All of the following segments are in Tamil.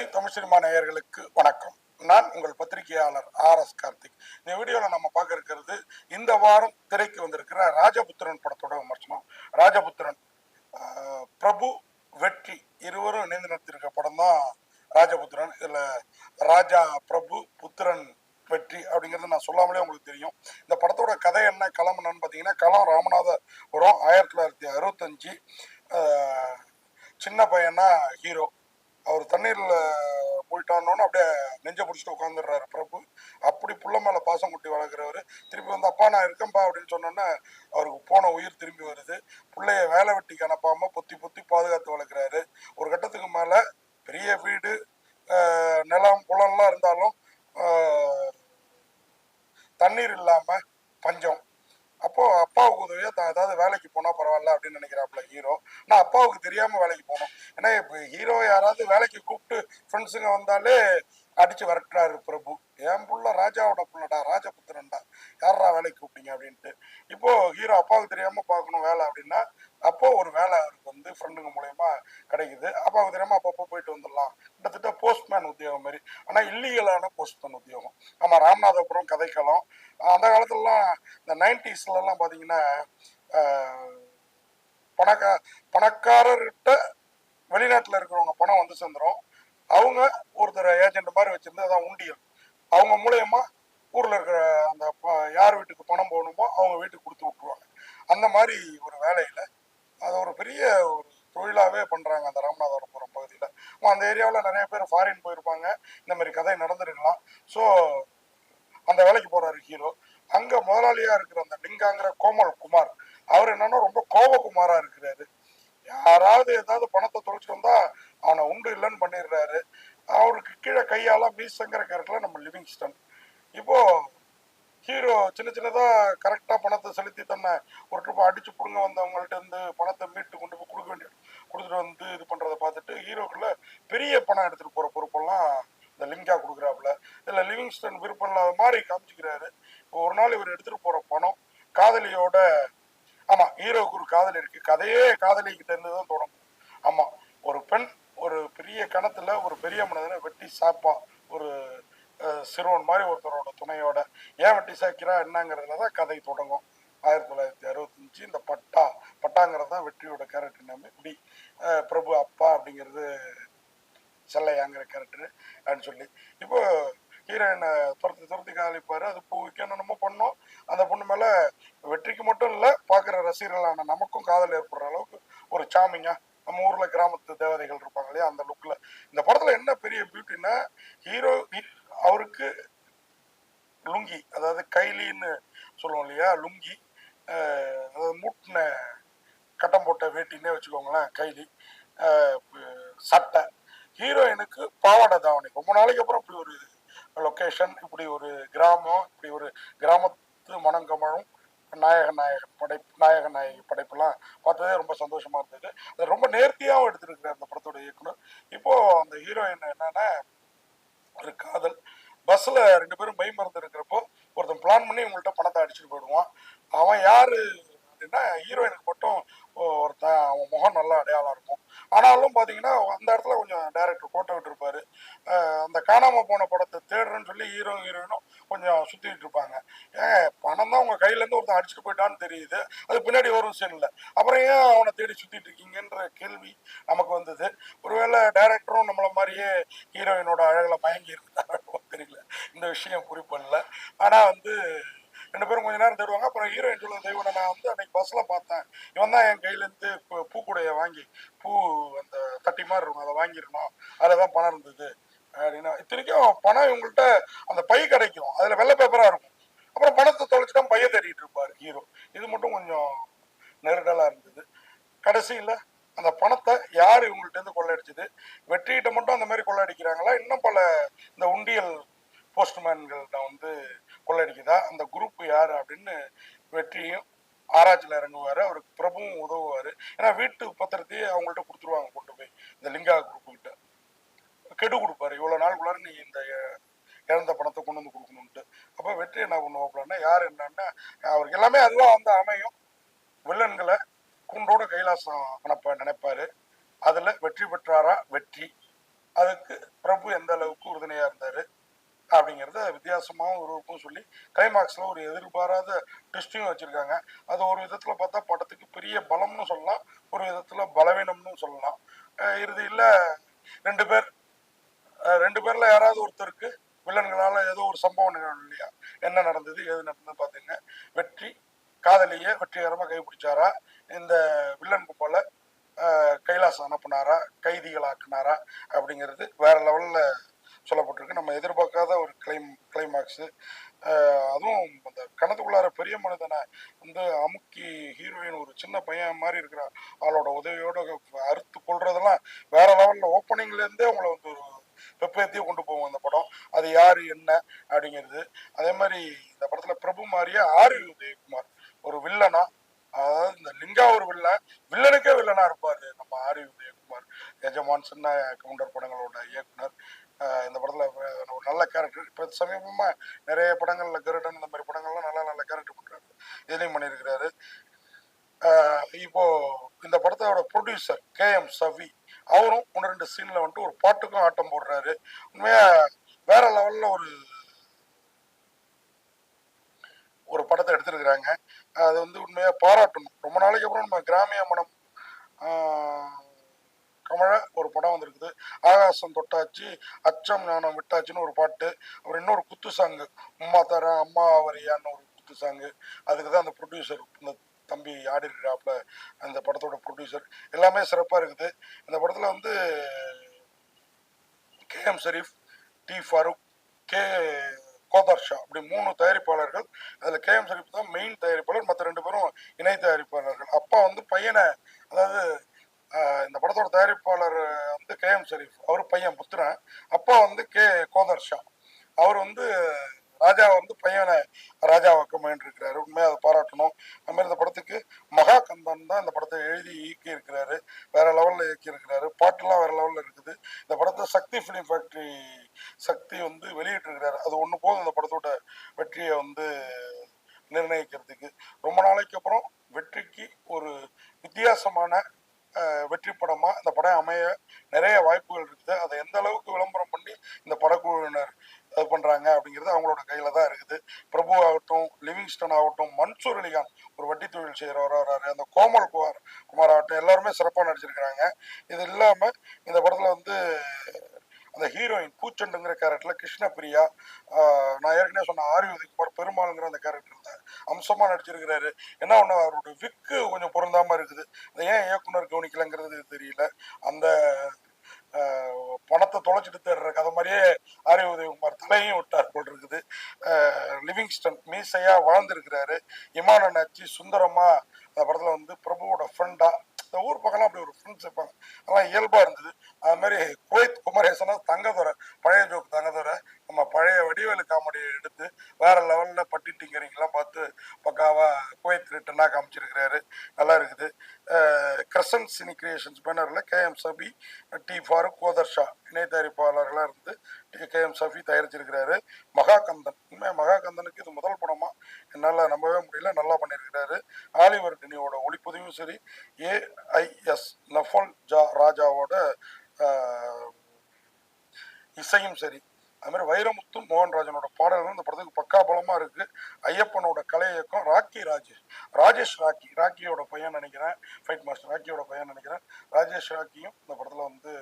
லைவ் தமிழ் சினிமா நேயர்களுக்கு வணக்கம். நான் உங்கள் பத்திரிகையாளர் ஆர் எஸ் கார்த்திக். இந்த வீடியோவில் நம்ம பார்க்க இருக்கிறது இந்த வாரம் திரைக்கு வந்திருக்கிற ராஜபுத்திரன் படத்தோட விமர்சனம். ராஜபுத்திரன் பிரபு வெற்றி இருவரும் இணைந்து நடத்தியிருக்க படம் தான் ராஜபுத்திரன். இதில் ராஜா பிரபு புத்திரன் வெற்றி அப்படிங்கிறது நான் சொல்லாமலே உங்களுக்கு தெரியும். இந்த படத்தோட கதை என்ன களம் என்னன்னு பார்த்தீங்கன்னா களம் ராமநாதபுரம் ஆயிரத்தி தொள்ளாயிரத்தி அறுபத்தஞ்சு சின்ன பையனா ஹீரோ. அவர் தண்ணீர்ல போயிட்டான்னு அப்படியே நெஞ்ச பிடிச்சிட்டு உட்காந்துடுறாரு பிரபு. அப்படி புள்ள மேல பாசம் குட்டி வளர்க்குறவர். திருப்பி வந்து அப்பா நான் இருக்கேன்பா அப்படின்னு சொன்னோன்னே அவருக்கு போன உயிர் திரும்பி வருது. பிள்ளைய வேலை வெட்டிக்கு அனுப்பாமல் பொத்தி பொத்தி பாதுகாத்து வளர்க்குறாரு. ஒரு கட்டத்துக்கு மேல பெரிய வீடு நிலம் குளம்லாம் இருந்தாலும் தண்ணீர் இல்லாம பஞ்சம். அப்போ அப்பாவுக்கு உதவியா ஏதாவது வேலைக்கு போனா பரவாயில்ல அப்படின்னு நினைக்கிறாப்புல ஹீரோ நான் அப்பாவுக்கு தெரியாம வேலைக்கு போகணும் ஏன்னா இப்போ ஹீரோ யாராவது வேலைக்கு கூப்பிட்டு ஃப்ரெண்ட்ஸுங்க வந்தாலே அடிச்சு வரட்டுறாரு பிரபு. என் புள்ள ராஜாவோட புள்ளடா ராஜபுத்திரன்டா. யாரா வேலைக்கு கூப்பிட்டீங்க அப்படின்ட்டு. இப்போ ஹீரோ அப்பாவுக்கு தெரியாம பார்க்கணும் வேலை அப்படின்னா அப்போ ஒரு வேலை அவருக்கு வந்து ஃப்ரெண்டுங்க மூலயமா கிடைக்குது. அப்பாவுக்கு தெரியாம அப்பப்போ போயிட்டு வந்துடலாம். கிட்டத்தட்ட போஸ்ட்மேன் உத்தியோகம் மாதிரி ஆனா இல்லீகலான போஸ்ட்மேன் உத்தியோகம். ஆமா ராமநாதபுரம் கதைக்களம். அந்த காலத்துலலாம் இந்த நைன்டிஸ்லலாம் பார்த்தீங்கன்னா பணக்கா பணக்காரர்கிட்ட வெளிநாட்டில் இருக்கிறவங்க பணம் வந்து சேர்ந்துரும். அவங்க ஒருத்தர் ஏஜென்ட் மாதிரி வச்சுருந்து அதான் உண்டியல். அவங்க மூலயமா ஊரில் இருக்கிற அந்த ப- யார் வீட்டுக்கு பணம் போகணுமோ அவங்க வீட்டுக்கு கொடுத்து விட்டுருவாங்க. அந்த மாதிரி ஒரு வேலையில் அது ஒரு பெரிய ஒரு தொழிலாகவே பண்ணுறாங்க அந்த ராமநாதபுரம் பகுதியில். அந்த ஏரியாவில் நிறைய பேர் ஃபாரின் போயிருப்பாங்க. இந்த மாதிரி கதை நடந்திருக்கலாம். ஸோ அந்த வேலைக்கு போகிறாரு ஹீரோ அங்கே முதலாளியாக இருக்கிற அந்த லிங்காங்கிற கோமல் குமார் அவர் என்னன்னா ரொம்ப கோபகுமாரா இருக்கிறாரு. யாராவது ஏதாவது பணத்தை தொலைச்சிட்டு வந்தா அவனை உண்டு இல்லைன்னு பண்ணிடுறாரு. அவருக்கு கீழே கையால மீசங்கிற கேரக்டர்ல நம்ம லிவிங்ஸ்டன். இப்போ ஹீரோ சின்ன சின்னதா கரெக்டா பணத்தை செலுத்தி தன்னை ஒரு ட்ரிப் அடிச்சு புடுங்க வந்தவங்கள்ட்ட இருந்து பணத்தை மீட்டு கொண்டு போய் கொடுக்க வேண்டிய கொடுத்துட்டு வந்து இது பண்றதை பார்த்துட்டு ஹீரோக்குள்ள பெரிய பணம் எடுத்துட்டு போற பொறுப்பெல்லாம் இந்த லிங்கா கொடுக்குறாப்புல. இதுல லிவிங்ஸ்டன் விருப்பம் இல்லாத மாதிரி காமிச்சிக்கிறாரு. இப்போ ஒரு நாள் இவர் எடுத்துட்டு போற பணம் காதலியோட ஆமா ஹீரோவுக்கு ஒரு காதலி இருக்கு. கதையே காதலி கிட்ட இருந்து தான் தொடங்கும் ஆமா ஒரு பெண் ஒரு பெரிய கணத்துல ஒரு பெரிய மனிதனை வெட்டி சாப்பா ஒரு சிறுவன் மாதிரி ஒருத்தரோட துணையோட. ஏன் வெட்டி சாய்க்கிறா என்னங்கிறதுல தான் கதை தொடங்கும். ஆயிரத்தி தொள்ளாயிரத்தி அறுபத்தஞ்சு இந்த பட்டா பட்டாங்கிறது தான் வெற்றியோட கேரக்டர் நம்ம இப்படி பிரபு அப்பா அப்படிங்கிறது செல்லையாங்கிற கேரக்டர் அப்படின்னு சொல்லி. இப்போ ஹீரோயினை துரத்தி துரத்தி காதலிப்பார் அது பூவுக்கு என்னென்னமோ பண்ணோம். அந்த பொண்ணு மேலே வெற்றிக்கு மட்டும் இல்லை பார்க்குற ரசிகர்களான நமக்கும் காதல் ஏற்படுற அளவுக்கு ஒரு சாமிங்கா நம்ம ஊரில் கிராமத்து தேவதைகள் இருப்பாங்க இல்லையா அந்த லுக்கில் இந்த படத்தில் என்ன பெரிய பியூட்டின்னா ஹீரோ அவருக்கு லுங்கி அதாவது கைலின்னு சொல்லுவோம் இல்லையா லுங்கி அதாவது மூட்டின கட்டம் போட்ட வேட்டின்னே வச்சுக்கோங்களேன் கைலி சட்டை. ஹீரோயினுக்கு பாவாடை தாவணி. ரொம்ப நாளைக்கு அப்புறம் இப்படி ஒரு லொக்கேஷன் இப்படி ஒரு கிராமம் இப்படி ஒரு கிராமத்து மனங்கமழும் நாயக நாயகன் படைப்பு நாயக நாயகி படைப்பெல்லாம் பார்த்ததே ரொம்ப சந்தோஷமா இருந்தது. அது ரொம்ப நேர்த்தியாகவும் எடுத்திருக்கிறார் அந்த படத்தோட இயக்குனர். இப்போ அந்த ஹீரோயின் என்னன்னா ஒரு காதல். பஸ்ஸில் ரெண்டு பேரும் மை மறந்து இருக்கிறப்போ ஒருத்தன் பிளான் பண்ணி உங்கள்கிட்ட பணத்தை அடிச்சுட்டு போயிடுவான். அவன் யார் அப்படின்னா ஹீரோயினுக்கு மட்டும் ஒருத்தன் அவன் முகம் நல்லா அடையாளம் இருக்கும். ஆனாலும் பார்த்தீங்கன்னா அந்த இடத்துல கொஞ்சம் டேரக்டர் கோட்டை விட்டுருப்பாரு அந்த காணாம போன படத்தை தேடுறேன்னு சொல்லி ஹீரோ ஹீரோயினும் கொஞ்சம் சுத்திட்டு இருப்பாங்க. ஏன் பணம் தான் உங்க கையில இருந்து ஒருத்தன் அடிச்சுட்டு போயிட்டான்னு தெரியுது. அது பின்னாடி வரும் சீன்ல அப்புறம் ஏன் அவனை தேடி சுத்திட்டு இருக்கீங்கன்ற கேள்வி நமக்கு வந்தது. ஒருவேளை டைரக்டரும் நம்மள மாதிரியே ஹீரோயினோட அழகில் மயங்கி இருந்தாரோ தெரியல. இந்த விஷயம் குறிப்பிடல ஆனா வந்து ரெண்டு பேரும் கொஞ்ச நேரம் தேடுவாங்க. அப்புறம் ஹீரோயின் சொல்லுங்க தெய்வனை நான் வந்து அன்னைக்கு பஸ்ல பார்த்தேன். இவன் தான் என் கையிலேருந்து பூ- பூக்கூடைய வாங்கி பூ அந்த தட்டி மாதிரி இருக்கும். அதை வாங்கியிருக்கணும் அதில் தான் பணம் இருந்தது. அப்படின்னா இத்தனைக்கும் பணம் இவங்கள்ட்ட அந்த பை கிடைக்கும். அதுல வெள்ளை பேப்பரா இருக்கும். அப்புறம் பணத்தை தொலைச்சிட்டா பைய தேடிட்டு இருப்பாரு ஹீரோ இது மட்டும் கொஞ்சம் நெருடலா இருந்தது. கடைசியில அந்த பணத்தை யார் இவங்கள்ட்ட இருந்து கொள்ளையடிச்சது? வெற்றிகிட்ட மட்டும் அந்த மாதிரி கொள்ளையடிக்கிறாங்களா? இன்னும் பல இந்த உண்டியல் போஸ்ட்மேன்கள்ட்ட வந்து கொள்ளையடிக்குதா? அந்த குரூப் யார் அப்படின்னு வெற்றியும் ஆராய்ச்சியில் இறங்குவாரு. அவருக்கு பிரபுவும் உதவுவாரு. ஏன்னா வீட்டு பத்திரத்தையே அவங்கள்ட்ட கொடுத்துருவாங்க கொண்டு போய். இந்த லிங்கா குரூப்புக்கிட்ட கிட்ட. கெடு கொடுப்பாரு. இவ்வளோ நாளுக்குள்ளார நீ இந்த இழந்த பணத்தை கொண்டு வந்து கொடுக்கணும்ட்டு அப்போ வெற்றி என்ன பண்ணுவாப்லன்னா யார் என்னன்னா அவருக்கு எல்லாமே அதுவாக வந்து அமையும். வில்லன்களை கூண்டோட கைலாசம் அனுப்ப நினைப்பாரு. அதில் வெற்றி பெற்றாரா? வெற்றி. அதுக்கு பிரபு எந்த அளவுக்கு உறுதுணையாக இருந்தார்? அப்படிங்கிறத வித்தியாசமாகவும் ஒரு சொல்லி கிளைமாக்ஸில் ஒரு எதிர்பாராத டிஸ்டையும் வச்சுருக்காங்க. அது ஒரு விதத்தில் பார்த்தா படத்துக்கு பெரிய பலம்னு சொல்லலாம். ஒரு விதத்தில் பலவீனம்னு சொல்லலாம். இறுதியில் ரெண்டு பேர் ரெண்டு பேர்ல யாராவது ஒருத்தருக்கு வில்லன்களால ஏதோ ஒரு சம்பவம் நிகழும் இல்லையா? என்ன நடந்தது ஏது நடந்தது பாத்தீங்க வெற்றி காதலிய வெற்றிகரமா கைப்பிடிச்சாரா இந்த வில்லன் கும்பல கைலாசம் அனுப்புனாரா? கைதிகளாக்குனாரா அப்படிங்கிறது வேற லெவல்ல சொல்லப்பட்டிருக்கு. நம்ம எதிர்பார்க்காத ஒரு கிளைம் கிளைமாக்ஸு அதுவும் அந்த கணத்துக்குள்ளார பெரிய மனிதனை வந்து அமுக்கி ஹீரோயின் ஒரு சின்ன பையன் மாதிரி இருக்கிற ஆளோட உதவியோட அறுத்து கொள்றதெல்லாம் வேற லெவல்ல ஓப்பனிங்ல இருந்தே உங்களை வந்து ஒரு வெப்பேத்தியே கொண்டு போவோம் அந்த படம். அது யாரு என்ன அப்படிங்கிறது. அதே மாதிரி இந்த படத்துல பிரபு மாதிரியே ஆர் உதயகுமார். ஒரு வில்லனா அதாவது இந்த லிங்கா ஒரு வில்லன் வில்லனுக்கே வில்லனா இருப்பாரு நம்ம ஆர் உதயகுமார். எஜமான் சின்ன கவுண்டர் படங்களோட இயக்குனர். இந்த படத்துல ஒரு நல்ல கேரக்டர் இப்ப சமீபமா நிறைய படங்கள்ல கருடன் இந்த மாதிரி படங்கள்லாம் நல்ல நல்ல கேரக்டர் பண்றாரு. இதுலயும் பண்ணியிருக்கிறாரு. இப்போ இந்த படத்தோட ப்ரொடியூசர் கே எம் சவி அவரும் ஒன்று ரெண்டு சீனில் வந்துட்டு ஒரு பாட்டுக்கும் ஆட்டம் போடுறாரு. உண்மையாக வேற லெவலில் ஒரு ஒரு படத்தை எடுத்திருக்கிறாங்க. அது வந்து உண்மையாக பாராட்டணும். ரொம்ப நாளைக்கு அப்புறம் நம்ம கிராமிய மனம் கமழ ஒரு படம் வந்திருக்குது. ஆகாசம் தொட்டாச்சு அச்சம் ஞானம் விட்டாச்சுன்னு ஒரு பாட்டு. அப்புறம் இன்னொரு குத்து சாங்கு அம்மா தர அம்மா வரியான்னு ஒரு குத்து சாங்கு அதுக்கு தான் அந்த ப்ரொடியூசர் இந்த தம்பி ஆடி இருக்கிறாப்புல அந்த படத்தோட ப்ரொடியூசர் எல்லாமே சிறப்பாக இருக்குது. இந்த படத்தில் வந்து K M Sharif T Farooq K Khader Shah அப்படி மூணு தயாரிப்பாளர்கள். அதில் கே எம் ஷரீஃப் தான் மெயின் தயாரிப்பாளர். மற்ற ரெண்டு பேரும் இணை தயாரிப்பாளர்கள். அப்பா வந்து பையனை அதாவது ஆஹ், இந்த படத்தோட தயாரிப்பாளர் வந்து கே எம் ஷரீஃப் அவர் பையன் புத்திரன் அப்பா வந்து கே கோதர் ஷா அவர் வந்து ராஜா வந்து பையனை ராஜாவாக்க முயன்றிருக்கிறாரு உண்மையாக அதை பாராட்டணும் அது மாதிரி இந்த படத்துக்கு மகா தான் இந்த படத்தை எழுதி இயக்கி இருக்கிறாரு வேற லெவல்ல இயக்கி இருக்கிறாரு பாட்டுலாம் வேற லெவல்ல இருக்குது. இந்த படத்தை சக்தி ஃபிலிம் ஃபேக்டரி சக்தி வந்து வெளியிட்டிருக்கிறாரு. அது ஒன்று போதும் இந்த படத்தோட வெற்றியை வந்து நிர்ணயிக்கிறதுக்கு. ரொம்ப நாளைக்கு அப்புறம் வெற்றிக்கு ஒரு வித்தியாசமான வெற்றி படமா இந்த படம் அமைய நிறைய வாய்ப்புகள் இருக்குது. அதை எந்த அளவுக்கு விளம்பரம் பண்ணி இந்த படக்குழுவினர் இது பண்றாங்க அப்படிங்கிறது அவங்களோட கையில தான் இருக்குது. பிரபு ஆகட்டும் லிவிங்ஸ்டன் ஆகட்டும் மன்சூர் அலிகான் ஒரு வட்டி தொழில் செய்கிறவர் வராரு. அந்த கோமல் குமார் குமார் ஆகட்டும் எல்லாருமே சிறப்பாக நடிச்சிருக்கிறாங்க. இது இல்லாம இந்த படத்துல வந்து அந்த ஹீரோயின் பூச்செண்டுங்கிற கேரக்டர்ல கிருஷ்ணபிரியா நான் ஏற்கனவே சொன்ன ஆரி உதயகுமார் பெருமாளுங்கிற அந்த கேரக்டர் அம்சமா நடிச்சிருக்கிறாரு. என்ன ஒண்ணு அவரோட விக்கு கொஞ்சம் பொருந்தாம இருக்குது. அதை ஏன் இயக்குனர் கவனிக்கலங்கிறது தெரியல. அந்த பணத்தை தொலைச்சிட்டு தேடுற கதை மாதிரியே ஆரிய உதயகுமார் தலையும் விட்டார் போல் இருக்குது. லிவிங்ஸ்டன் மீசையா வாழ்ந்திருக்கிறாரு. இமான நச்சி சுந்தரமா அந்த படத்துல வந்து பிரபுவோட ஃப்ரெண்டா இந்த ஊர் பக்கம்லாம் அப்படி ஒரு ஃப்ரெண்ட்ஸ் இருப்பாங்க. அதெல்லாம் இயல்பா இருந்தது. அது மாதிரி குவைத் குமரேசனா தங்கதுரை வேற பட்டி டிங்கரிங்லாம் பார்த்து பக்காவா குவைத் ரிட்டனா காமிச்சிருக்கிறாரு. நல்லா இருக்குது. Crescent cine creations பேனர்ல K M Sabi T Farooq Khadershah இணை தயாரிப்பாளர்களாக இருந்து கே எம் சஃபி தயாரிச்சிருக்கிறாரு. மகாகந்தன். உண்மையாக மகாகந்தனுக்கு இது முதல் படமா? என்னால் நம்பவே முடியல. நல்லா பண்ணியிருக்கிறாரு ஆலிவர் டினியோட ஒளிப்பதிவும் சரி ஏஐஎஸ் நஃபல் ஜா ராஜாவோட இசையும் சரி அது மாதிரி வைரமுத்து மோகன்ராஜனோட பாடல்கள் இந்த படத்துக்கு பக்கா பலமா இருக்கு. ஐயப்பனோட கலை இயக்கம் ராக்கி ராஜேஷ் ராஜேஷ் ராக்கி ராக்கியோட பையன் நினைக்கிறேன். ஃபைட் மாஸ்டர் ராக்கியோட பையன் நினைக்கிறேன். ராஜேஷ் ராக்கியும் இந்த படத்துல வந்து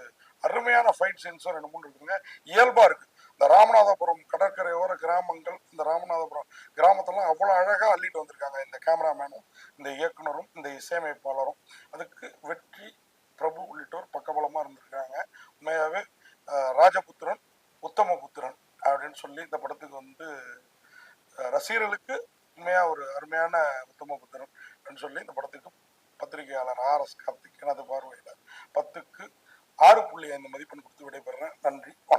அருமையான ஃபைட் சென்ஸும் ரெண்டு மூணு இருக்குங்க இயல்பா இருக்கு. இந்த ராமநாதபுரம் கடற்கரையோர கிராமங்கள் இந்த ராமநாதபுரம் கிராமத்தெல்லாம் அவ்வளோ அழகா அள்ளிட்டு வந்திருக்காங்க. இந்த கேமராமேனும் இந்த இயக்குனரும் இந்த இசையமைப்பாளரும். அதுக்கு வெற்றி பிரபு உள்ளிட்டோர் பக்கபலமா இருந்திருக்காங்க. உண்மையாவே ராஜபுத்திரன் அப்படின்னு சொல்லி இந்த படத்துக்கு வந்து ரசிகர்களுக்கு உண்மையா ஒரு அருமையான உத்தமபுத்திரன் அப்படின்னு சொல்லி இந்த படத்துக்கு பத்திரிகையாளர் ஆர் எஸ் கார்த்திக் எனது பார்வையில் பத்துக்கு ஆறு புள்ளி ஐந்து மதிப்பெண் கொடுத்து விடைபெறேன் நன்றி வணக்கம்.